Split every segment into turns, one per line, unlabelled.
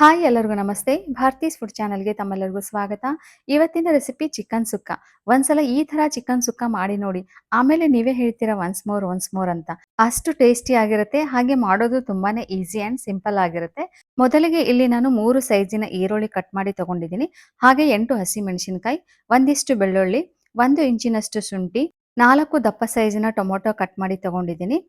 Hi ಎಲ್ಲರಿಗೂ ನಮಸ್ತೆ. ಭಾರತೀಸ್ food ಚಾನಲ್ಗೆ ತಮ್ಮೆಲ್ಲರಿಗೂ ಸ್ವಾಗತ. ಇವತ್ತಿನ ರೆಸಿಪಿ ಚಿಕನ್ ಸುಕ್ಕ. ಒಂದ್ಸಲ ಈ ತರ ಚಿಕನ್ ಸುಕ್ಕ ಮಾಡಿ ನೋಡಿ. ಆಮೇಲೆ ನೀವೇ ಹೇಳ್ತೀರಾ ಒನ್ಸ್ ಮೋರ್ ಒನ್ಸ್ ಮೋರ್ ಅಂತ. ಅಷ್ಟು ಟೇಸ್ಟಿ ಆಗಿರುತ್ತೆ. ಹಾಗೆ ಮಾಡೋದು ತುಂಬಾನೇ ಈಸಿ ಅಂಡ್ ಸಿಂಪಲ್ ಆಗಿರುತ್ತೆ. ಮೊದಲಿಗೆ ಇಲ್ಲಿ ನಾನು ಮೂರು ಸೈಜಿನ ಈರುಳ್ಳಿ ಕಟ್ ಮಾಡಿ ತಗೊಂಡಿದ್ದೀನಿ. ಹಾಗೆ ಎಂಟು ಹಸಿ ಮೆಣಸಿನಕಾಯಿ ಒಂದಿಷ್ಟು ಬೆಳ್ಳುಳ್ಳಿ, ಒಂದು ಇಂಚಿನಷ್ಟು ಶುಂಠಿ, ನಾಲ್ಕು ದಪ್ಪ ಸೈಜಿನ ಟೊಮೊಟೊ ಕಟ್ ಮಾಡಿ ತಗೊಂಡಿದ್ದೀನಿ.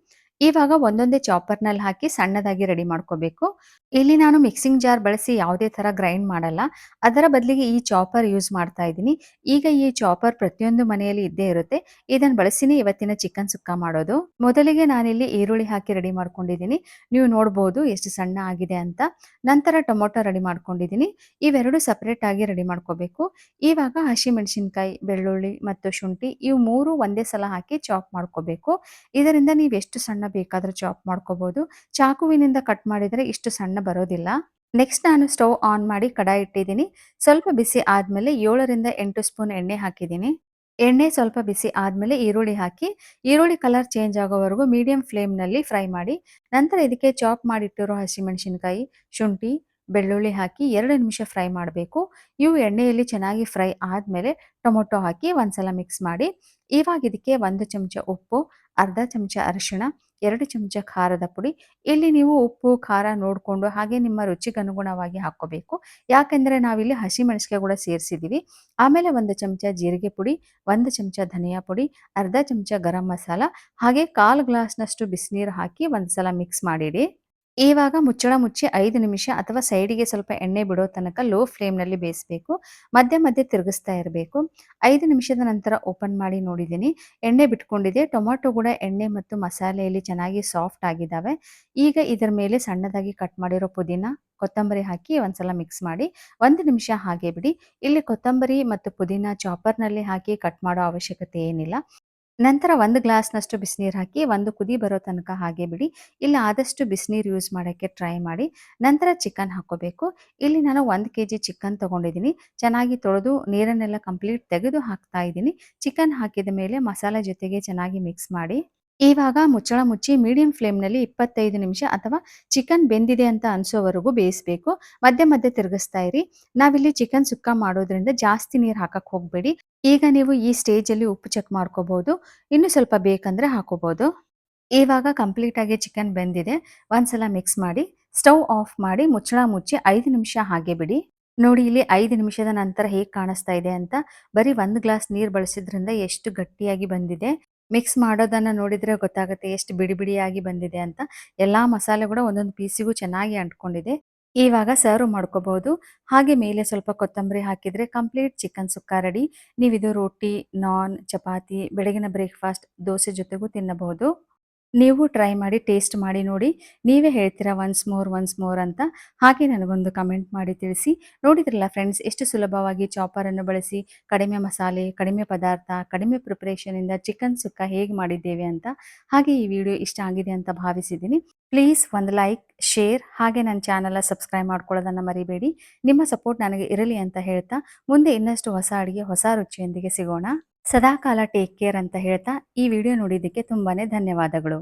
ಇವಾಗ ಒಂದೊಂದೇ ಚಾಪರ್ನಲ್ಲಿ ಹಾಕಿ ಸಣ್ಣದಾಗಿ ರೆಡಿ ಮಾಡ್ಕೋಬೇಕು. ಇಲ್ಲಿ ನಾನು ಮಿಕ್ಸಿಂಗ್ ಜಾರ್ ಬಳಸಿ ಯಾವುದೇ ತರ ಗ್ರೈಂಡ್ ಮಾಡಲ್ಲ. ಅದರ ಬದಲಿಗೆ ಈ ಚಾಪರ್ ಯೂಸ್ ಮಾಡ್ತಾ ಇದ್ದೀನಿ. ಈಗ ಈ ಚಾಪರ್ ಪ್ರತಿಯೊಂದು ಮನೆಯಲ್ಲಿ ಇದ್ದೇ ಇರುತ್ತೆ. ಇದನ್ನು ಬಳಸಿನೇ ಇವತ್ತಿನ ಚಿಕನ್ ಸುಕ್ಕ ಮಾಡೋದು. ಮೊದಲಿಗೆ ನಾನಿಲ್ಲಿ ಈರುಳ್ಳಿ ಹಾಕಿ ರೆಡಿ ಮಾಡ್ಕೊಂಡಿದ್ದೀನಿ. ನೀವು ನೋಡ್ಬೋದು ಎಷ್ಟು ಸಣ್ಣ ಆಗಿದೆ ಅಂತ. ನಂತರ ಟೊಮೊಟೊ ರೆಡಿ ಮಾಡ್ಕೊಂಡಿದ್ದೀನಿ. ಇವೆರಡು ಸಪ್ರೇಟ್ ಆಗಿ ರೆಡಿ ಮಾಡ್ಕೋಬೇಕು. ಇವಾಗ ಹಸಿ ಮೆಣಸಿನ್ಕಾಯಿ ಬೆಳ್ಳುಳ್ಳಿ ಮತ್ತು ಶುಂಠಿ ಇವು ಮೂರು ಒಂದೇ ಸಲ ಹಾಕಿ ಚಾಪ್ ಮಾಡ್ಕೋಬೇಕು. ಇದರಿಂದ ನೀವು ಎಷ್ಟು ಸಣ್ಣ ಬೇಕಾದ್ರೂ ಚಾಪ್ ಮಾಡ್ಕೋಬಹುದು ಚಾಕುವಿನಿಂದ ಕಟ್ ಮಾಡಿದ್ರೆ ಇಷ್ಟು ಸಣ್ಣ ಬರೋದಿಲ್ಲ. ನೆಕ್ಸ್ಟ್ ನಾನು ಸ್ಟವ್ ಆನ್ ಮಾಡಿ ಕಡಾಯಿ ಇಟ್ಟಿದ್ದೀನಿ. ಸ್ವಲ್ಪ ಬಿಸಿ ಆದ್ಮೇಲೆ ಏಳರಿಂದ ಎಂಟು ಸ್ಪೂನ್ ಎಣ್ಣೆ ಹಾಕಿದ್ದೀನಿ. ಎಣ್ಣೆ ಸ್ವಲ್ಪ ಬಿಸಿ ಆದ್ಮೇಲೆ ಈರುಳ್ಳಿ ಹಾಕಿ, ಈರುಳ್ಳಿ ಕಲರ್ ಚೇಂಜ್ ಆಗೋವರೆಗೂ ಮೀಡಿಯಂ ಫ್ಲೇಮ್ನಲ್ಲಿ ಫ್ರೈ ಮಾಡಿ, ನಂತರ ಇದಕ್ಕೆ ಚಾಪ್ ಮಾಡಿಟ್ಟಿರೋ ಹಸಿಮೆಣಸಿನ್ಕಾಯಿ, ಶುಂಠಿ ಬೆಳ್ಳುಳ್ಳಿ ಹಾಕಿ ಎರಡು ನಿಮಿಷ ಫ್ರೈ ಮಾಡಬೇಕು. ಇವು ಎಣ್ಣೆಯಲ್ಲಿ ಚೆನ್ನಾಗಿ ಫ್ರೈ ಆದಮೇಲೆ ಟೊಮೊಟೊ ಹಾಕಿ ಒಂದ್ಸಲ ಮಿಕ್ಸ್ ಮಾಡಿ, ಇವಾಗ ಇದಕ್ಕೆ ಒಂದು ಚಮಚ ಉಪ್ಪು, ಅರ್ಧ ಚಮಚ ಅರಿಶಿಣ, ಎರಡು ಚಮಚ ಖಾರದ ಪುಡಿ. ಇಲ್ಲಿ ನೀವು ಉಪ್ಪು, ಖಾರ ನೋಡಿಕೊಂಡು ಹಾಗೆ ನಿಮ್ಮ ರುಚಿಗೆ ಅನುಗುಣವಾಗಿ ಹಾಕ್ಕೋಬೇಕು. ಯಾಕೆಂದರೆ ನಾವಿಲ್ಲಿ ಹಸಿ ಮೆಣಸಿಗೆ ಕೂಡ ಸೇರಿಸಿದ್ದೀವಿ. ಆಮೇಲೆ ಒಂದು ಚಮಚ ಜೀರಿಗೆ ಪುಡಿ, ಒಂದು ಚಮಚ ಧನಿಯಾ ಪುಡಿ, ಅರ್ಧ ಚಮಚ ಗರಂ ಮಸಾಲ, ಹಾಗೆ ಕಾಲು ಗ್ಲಾಸ್ನಷ್ಟು ಬಿಸಿನೀರು ಹಾಕಿ ಒಂದು ಸಲ ಮಿಕ್ಸ್ ಮಾಡಿಡಿ. ಇವಾಗ ಮುಚ್ಚಳ ಮುಚ್ಚಿ ಐದು ನಿಮಿಷ ಅಥವಾ ಸೈಡಿಗೆ ಸ್ವಲ್ಪ ಎಣ್ಣೆ ಬಿಡೋ ತನಕ ಲೋ ಫ್ಲೇಮ್ನಲ್ಲಿ ಬೇಯಿಸಬೇಕು. ಮಧ್ಯೆ ಮಧ್ಯೆ ತಿರುಗಿಸ್ತಾ ಇರಬೇಕು. ಐದು ನಿಮಿಷದ ನಂತರ ಓಪನ್ ಮಾಡಿ ನೋಡಿದ್ದೀನಿ. ಎಣ್ಣೆ ಬಿಟ್ಕೊಂಡಿದೆ. ಟೊಮಾಟೊ ಕೂಡ ಎಣ್ಣೆ ಮತ್ತು ಮಸಾಲೆಯಲ್ಲಿ ಚೆನ್ನಾಗಿ ಸಾಫ್ಟ್ ಆಗಿದ್ದಾವೆ. ಈಗ ಇದರ ಮೇಲೆ ಸಣ್ಣದಾಗಿ ಕಟ್ ಮಾಡಿರೋ ಪುದೀನ, ಕೊತ್ತಂಬರಿ ಹಾಕಿ ಒಂದ್ಸಲ ಮಿಕ್ಸ್ ಮಾಡಿ ಒಂದು ನಿಮಿಷ ಹಾಗೆ ಬಿಡಿ. ಇಲ್ಲಿ ಕೊತ್ತಂಬರಿ ಮತ್ತು ಪುದೀನ ಚಾಪರ್ನಲ್ಲಿ ಹಾಕಿ ಕಟ್ ಮಾಡೋ ಅವಶ್ಯಕತೆ ಏನಿಲ್ಲ. ನಂತರ ಒಂದು ಗ್ಲಾಸ್ನಷ್ಟು ಬಿಸಿನೀರು ಹಾಕಿ ಒಂದು ಕುದಿ ಬರೋ ತನಕ ಹಾಗೆ ಬಿಡಿ. ಇಲ್ಲಿ ಆದಷ್ಟು ಬಿಸಿನೀರು ಯೂಸ್ ಮಾಡೋಕ್ಕೆ ಟ್ರೈ ಮಾಡಿ. ನಂತರ ಚಿಕನ್ ಹಾಕೋಬೇಕು ಇಲ್ಲಿ ನಾನು ಒಂದು ಕೆ ಜಿ ಚಿಕನ್ ತೊಗೊಂಡಿದ್ದೀನಿ. ಚೆನ್ನಾಗಿ ತೊಳೆದು ನೀರನ್ನೆಲ್ಲ ಕಂಪ್ಲೀಟ್ ತೆಗೆದು ಹಾಕ್ತಾ ಇದ್ದೀನಿ. ಚಿಕನ್ ಹಾಕಿದ ಮೇಲೆ ಮಸಾಲೆ ಜೊತೆಗೆ ಚೆನ್ನಾಗಿ ಮಿಕ್ಸ್ ಮಾಡಿ. ಇವಾಗ ಮುಚ್ಚಳ ಮುಚ್ಚಿ ಮೀಡಿಯಂ ಫ್ಲೇಮ್ನಲ್ಲಿ ಇಪ್ಪತ್ತೈದು ನಿಮಿಷ ಅಥವಾ ಚಿಕನ್ ಬೆಂದಿದೆ ಅಂತ ಅನ್ಸೋವರೆಗೂ ಬೇಯಿಸಬೇಕು. ಮಧ್ಯೆ ಮಧ್ಯೆ ತಿರುಗಿಸ್ತಾ ಇರಿ. ನಾವಿಲ್ಲಿ ಚಿಕನ್ ಸುಕ್ಕ ಮಾಡೋದ್ರಿಂದ ಜಾಸ್ತಿ ನೀರು ಹಾಕಕ್ಕೆ ಹೋಗಬೇಡಿ. ಈಗ ನೀವು ಈ ಸ್ಟೇಜಲ್ಲಿ ಉಪ್ಪು ಚೆಕ್ ಮಾಡ್ಕೋಬಹುದು ಇನ್ನು ಸ್ವಲ್ಪ ಬೇಕಂದ್ರೆ ಹಾಕೋಬಹುದು ಇವಾಗ ಕಂಪ್ಲೀಟ್ ಆಗಿ ಚಿಕನ್ ಬೆಂದಿದೆ. ಒಂದ್ಸಲ ಮಿಕ್ಸ್ ಮಾಡಿ ಸ್ಟವ್ ಆಫ್ ಮಾಡಿ, ಮುಚ್ಚಳ ಮುಚ್ಚಿ ಐದು ನಿಮಿಷ ಹಾಗೆ ಬಿಡಿ. ನೋಡಿ ಇಲ್ಲಿ ಐದು ನಿಮಿಷದ ನಂತರ ಹೇಗೆ ಕಾಣಿಸ್ತಾ ಇದೆ ಅಂತ. ಬರೀ ಒಂದು ಗ್ಲಾಸ್ ನೀರು ಬಳಸಿದ್ರಿಂದ ಎಷ್ಟು ಗಟ್ಟಿಯಾಗಿ ಬಂದಿದೆ. ಮಿಕ್ಸ್ ಮಾಡೋದನ್ನ ನೋಡಿದ್ರೆ ಗೊತ್ತಾಗುತ್ತೆ ಎಷ್ಟು ಬಿಡಿ ಬಿಡಿಯಾಗಿ ಬಂದಿದೆ ಅಂತ. ಎಲ್ಲಾ ಮಸಾಲೆ ಕೂಡ ಒಂದೊಂದು ಪೀಸಿಗೂ ಚೆನ್ನಾಗಿ ಅಂಟ್ಕೊಂಡಿದೆ. ಇವಾಗ ಸರ್ವ್ ಮಾಡ್ಕೋಬಹುದು ಹಾಗೆ ಮೇಲೆ ಸ್ವಲ್ಪ ಕೊತ್ತಂಬರಿ ಹಾಕಿದ್ರೆ ಕಂಪ್ಲೀಟ್ ಚಿಕನ್ ಸುಕ್ಕ ರೆಡಿ. ನೀವಿದು ರೋಟಿ ನಾನ್, ಚಪಾತಿ, ಬೆಳಗಿನ ಬ್ರೇಕ್ಫಾಸ್ಟ್, ದೋಸೆ ಜೊತೆಗೂ ತಿನ್ನಬಹುದು. ನೀವು ಟ್ರೈ ಮಾಡಿ ಟೇಸ್ಟ್ ಮಾಡಿ ನೋಡಿ. ನೀವೇ ಹೇಳ್ತೀರಾ ಒನ್ಸ್ ಮೋರ್ ಒನ್ಸ್ ಮೋರ್ ಅಂತ? ಹಾಗೆ ನನಗೊಂದು ಕಮೆಂಟ್ ಮಾಡಿ ತಿಳಿಸಿ. ನೋಡಿದ್ರಲ್ಲ ಫ್ರೆಂಡ್ಸ್ ಎಷ್ಟು ಸುಲಭವಾಗಿ ಚಾಪರನ್ನು ಬಳಸಿ, ಕಡಿಮೆ ಮಸಾಲೆ, ಕಡಿಮೆ ಪದಾರ್ಥ, ಕಡಿಮೆ ಪ್ರಿಪ್ರೇಷನಿಂದ ಚಿಕನ್ ಸುಕ್ಕ ಹೇಗೆ ಮಾಡಿದ್ದೇವೆ ಅಂತ? ಹಾಗೆ ಈ ವಿಡಿಯೋ ಇಷ್ಟ ಆಗಿದೆ ಅಂತ ಭಾವಿಸಿದ್ದೀನಿ. ಪ್ಲೀಸ್ ಒಂದು ಲೈಕ್ ಶೇರ್ ಹಾಗೆ ನನ್ನ ಚಾನಲ್ ಸಬ್ಸ್ಕ್ರೈಬ್ ಮಾಡ್ಕೊಳ್ಳೋದನ್ನು ಮರಿಬೇಡಿ. ನಿಮ್ಮ ಸಪೋರ್ಟ್ ನನಗೆ ಇರಲಿ ಅಂತ ಹೇಳ್ತಾ ಮುಂದೆ ಇನ್ನಷ್ಟು ಹೊಸ ಅಡುಗೆ, ಹೊಸ ರುಚಿಯೊಂದಿಗೆ ಸಿಗೋಣ. ಸದಾಕಾಲ ಟೇಕ್ ಕೇರ್ ಅಂತ ಹೇಳ್ತಾ ಈ ವಿಡಿಯೋ ನೋಡಿದ್ದಕ್ಕೆ ತುಂಬಾ ಧನ್ಯವಾದಗಳು.